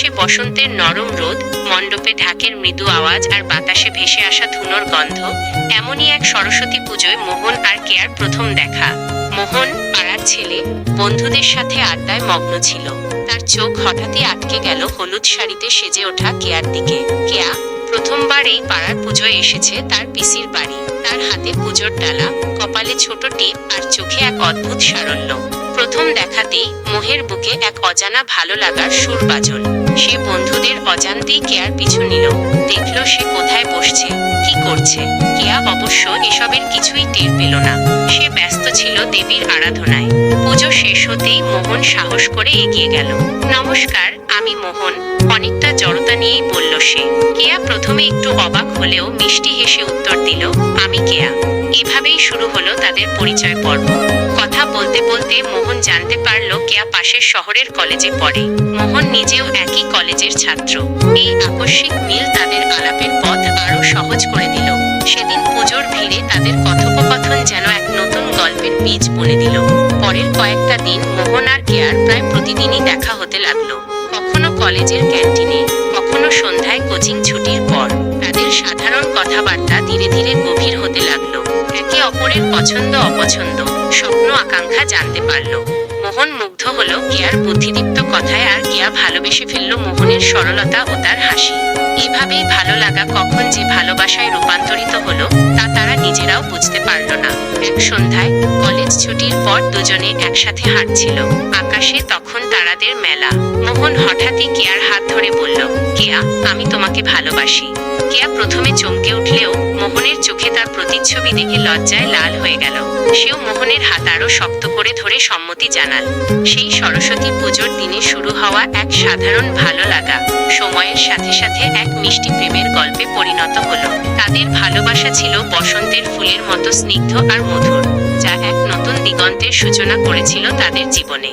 আকাশে বসন্তের নরম রোদ, মণ্ডপে ঢাকের মৃদু আওয়াজ আর বাতাসে ভেসে আসা ধুনোর গন্ধ, এমনই এক সরস্বতী পুজোয় মোহন আর কেয়ার প্রথম দেখা। মোহন পাড়ার ছেলে, বন্ধুদের সাথে আড্ডায় মগ্ন ছিল। তার চোখ হঠাৎই আটকে গেল হলুদ শাড়িতে সেজে ওঠা কেয়ার দিকে। কেয়া, প্রথমবার এই পাড়ার পুজোয় এসেছে তার পিসির বাড়ি। তার হাতে পুজোর ডালা, কপালে ছোট টিপ আর চোখে এক অদ্ভুত সারল্য। প্রথম দেখাতেই মোহের বুকে এক অজানা ভালো লাগার সুর বাজল। সে বন্ধুদের অজান্তেই কেয়ার পিছু নিল। দেখল সে কোথায় বসছে, কি করছে। কেয়া অবশ্য এসবের কিছুই টের পেল না। সে ব্যস্ত ছিল দেবীর আরাধনায়। পুজো শেষ হতেই মোহন সাহস করে এগিয়ে গেল। নমস্কার, আমি মোহন। অনেকটা জড়তা নিয়েই বলল সে। কেয়া প্রথমে একটু অবাক হলেও মিষ্টি হেসে উত্তর দিল, আমি কেয়া। এভাবেই শুরু হলো তাদের পরিচয় পর্ব। বলতে বলতে মোহন জানতে পারল কেয়া পাশের শহরের কলেজে পড়ে। মোহন নিজেও একই কলেজের ছাত্র। এই আকস্মিক মিল তাদের আলাপের পথ আরও সহজ করে দিল। সেদিন পুজোর ভিড়ে তাদের কথোপকথন যেন এক নতুন গল্পের বীজ বলে দিল। পরের কয়েকটা দিন মোহন আর কেয়ার প্রায় প্রতিদিনই দেখা হতে লাগল। কখনো কলেজের ক্যান্টিনে, কখনো সন্ধ্যায় কোচিং ছুটির পর। তাদের সাধারণ কথাবার্তা ধীরে ধীরে গভীর হতে লাগল। অপরের পছন্দ অপছন্দ, স্বপ্ন আকাঙ্ক্ষা জানতে পারল। মোহন মুগ্ধ হলো কেয়ার বুদ্ধিদীপ্ত কথায় আর কেয়া ভালোবেসে ফেলল মোহনের সরলতা ও তার হাসি। এভাবেই ভালো লাগা কখন যে ভালোবাসায় রূপান্তরিত হলো, তা তারা নিজেরাও বুঝতে পারল না। এক সন্ধ্যায় কলেজ ছুটির পর দুজনে একসাথে হাঁটছিল। আকাশে তখন তারাদের মেলা। মোহন হঠাৎই কেয়ার হাত ধরে বলল, কেয়া, আমি তোমাকে ভালোবাসি। কেয়া প্রথমে চমকে উঠলেও মোহনের চোখে তার প্রতিচ্ছবি দেখে লজ্জায় লাল হয়ে গেল। সেও মোহনের হাত আরও শক্ত করে ধরে সম্মতি জানাল। সেই সরস্বতী পুজোর দিনে শুরু হওয়া এক সাধারণ ভালো লাগা। সময়ের সাথে সাথে এক মিষ্টি প্রেমের গল্পে পরিণত হলো। তাদের ভালোবাসা ছিল বসন্তের ফুলের মতো স্নিগ্ধ আর মধুর, যা এক নতুন দিগন্তের সূচনা করেছিল তাদের জীবনে।